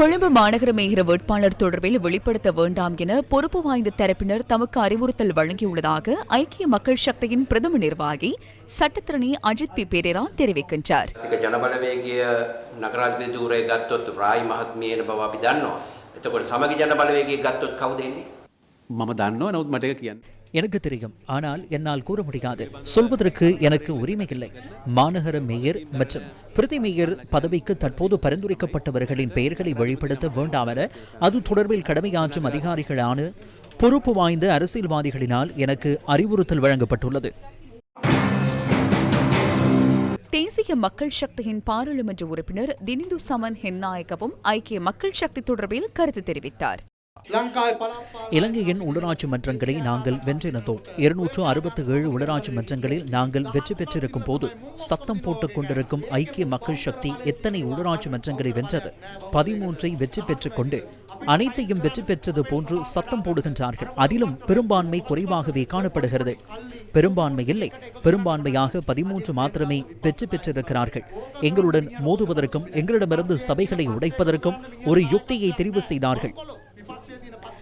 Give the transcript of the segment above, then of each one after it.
கொழும்பு மாநகர மேயர் வேட்பாளர் தொடர்பில் வெளிப்படுத்த வேண்டாம் என பொறுப்பு வாய்ந்த தரப்பினர் தமக்கு அறிவுறுத்தல் வழங்கியுள்ளதாக ஐக்கிய மக்கள் சக்தியின் பிரதம நிர்வாகி சட்டத்திரணி அஜித் பி பெரேரா தெரிவிக்கின்றார் ටික ජනබලවේගිය නගරාධිපති ධූරය ගත්තොත් රායි මහත්මිය එන බව අපි දන්නවා. එතකොට සමගි ජනබලවේගය ගත්තොත් කවුද එන්නේ? මම දන්නවා නවත් මට එක කියන්න. எனக்கு தெரியும். ஆனால் என்னால் கூற முடியாது. சொல்வதற்கு எனக்கு உரிமை இல்லை மாநகர மேயர் மற்றும் பிரதி மேயர் பதவிக்கு தற்போது பரிந்துரைக்கப்பட்டவர்களின் பெயர்களை வெளிப்படுத்த வேண்டாம் என அது தொடர்பில் கடமையாற்றும் அதிகாரிகளான பொறுப்பு வாய்ந்த அரசியல்வாதிகளினால் எனக்கு அறிவுறுத்தல் வழங்கப்பட்டுள்ளது. தேசிய மக்கள் சக்தியின் பாராளுமன்ற உறுப்பினர் தினிந்து சமன் ஹென்னாயக்கவும் ஐக்கிய மக்கள் சக்தி தொடர்பில் கருத்து தெரிவித்தார். இலங்கையின் உள்ளராட்சி மன்றங்களை நாங்கள் வென்றிருந்தோம். இருநூற்று அறுபத்தி ஏழு உள்ளராட்சி மன்றங்களில் நாங்கள் வெற்றி பெற்றிருக்கும் போது சத்தம் போட்டுக் கொண்டிருக்கும் ஐக்கிய மக்கள் சக்தி எத்தனை உள்ளராட்சி மன்றங்களை வென்றது? பதிமூன்றை வெற்றி பெற்றுக் கொண்டு அனைத்தையும் வெற்றி பெற்றது போன்று சத்தம் போடுகின்றார்கள். அதிலும் பெரும்பான்மை குறைவாகவே காணப்படுகிறது. பெரும்பான்மை இல்லை பெரும்பான்மையாக பதிமூன்று மாத்திரமே வெற்றி பெற்றிருக்கிறார்கள். எங்களுடன் மோதுவதற்கும் எங்களிடமிருந்து சபைகளை உடைப்பதற்கும் ஒரு யுக்தியை தெரிவு செய்தார்கள்.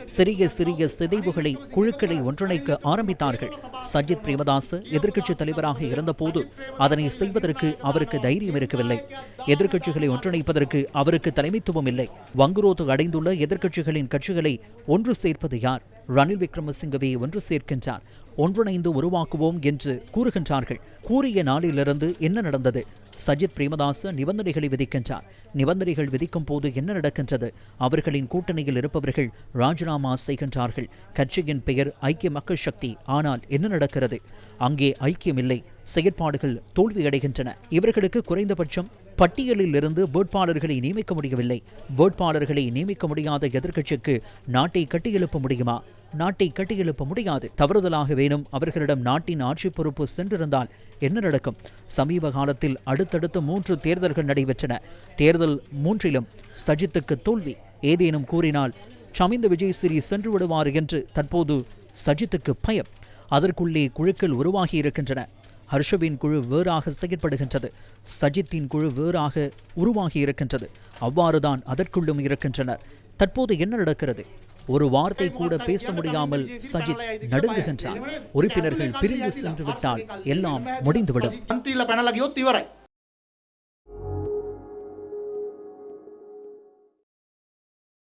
சிறிய சிறிய சிதைவுகளை குழுக்களை ஒன்றிணைக்க ஆரம்பித்தார்கள். சஜித் பிரேமதாஸ் எதிர்க்கட்சி தலைவராக இருந்தபோது அதனை செய்வதற்கு அவருக்கு தைரியம் இருக்கவில்லை. எதிர்க்கட்சிகளை ஒன்றிணைப்பதற்கு அவருக்கு தலைமைத்துவம் இல்லை. வங்குரோத்து அடைந்துள்ள எதிர்க்கட்சிகளின் கட்சிகளை ஒன்று சேர்ப்பது யார்? ரணில் விக்ரமசிங்கவே ஒன்று சேர்க்கின்றார். ஒன்றிணைந்து உருவாக்குவோம் என்று கூறுகின்றார்கள். கூறிய நாளிலிருந்து என்ன நடந்தது? சஜித் பிரேமதாச நிபந்தனைகளை விதிக்கின்றார். நிபந்தனைகள் விதிக்கும் போது என்ன நடக்கின்றது? அவர்களின் கூட்டணியில் இருப்பவர்கள் ராஜினாமா செய்கின்றார்கள். கட்சியின் பெயர் ஐக்கிய மக்கள் சக்தி. ஆனால் என்ன நடக்கிறது? அங்கே ஐக்கியமில்லை. செயற்பாடுகள் தோல்வியடைகின்றன. இவர்களுக்கு குறைந்தபட்சம் பட்டியலில் இருந்து வேட்பாளர்களை நியமிக்க முடியவில்லை. வேட்பாளர்களை நியமிக்க முடியாத எதிர்க்கட்சிக்கு நாட்டை கட்டியெழுப்ப முடியுமா? நாட்டை கட்டியெழுப்ப முடியாது. தவறுதலாக வேணும். அவர்களிடம் நாட்டின் ஆட்சி பொறுப்பு சென்றிருந்தால் என்ன நடக்கும்? சமீப காலத்தில் அடுத்தடுத்து மூன்று தேர்தல்கள் நடைபெற்றன. தேர்தல் மூன்றிலும் சஜித்துக்கு தோல்வி. ஏதேனும் கூறினால் சமிந்த விஜயசிறி சென்று விடுவார் என்று தற்போது சஜித்துக்கு பயம். அதற்குள்ளே குழுக்கள் உருவாகி இருக்கின்றன ஹர்ஷவின் குழு வேறாக செயற்படுகின்றது. சஜித்தின் குழு வேறாக உருவாகி இருக்கின்றது. அவ்வாறுதான் அதற்குள்ளும் இருக்கின்றனர். தற்போது என்ன நடக்கிறது? ஒரு வார்த்தை கூட பேச முடியாமல் சஜித் நடுங்குகின்றார் உறுப்பினர்கள் பிரிந்து சென்று விட்டால் எல்லாம் முடிந்துவிடும்.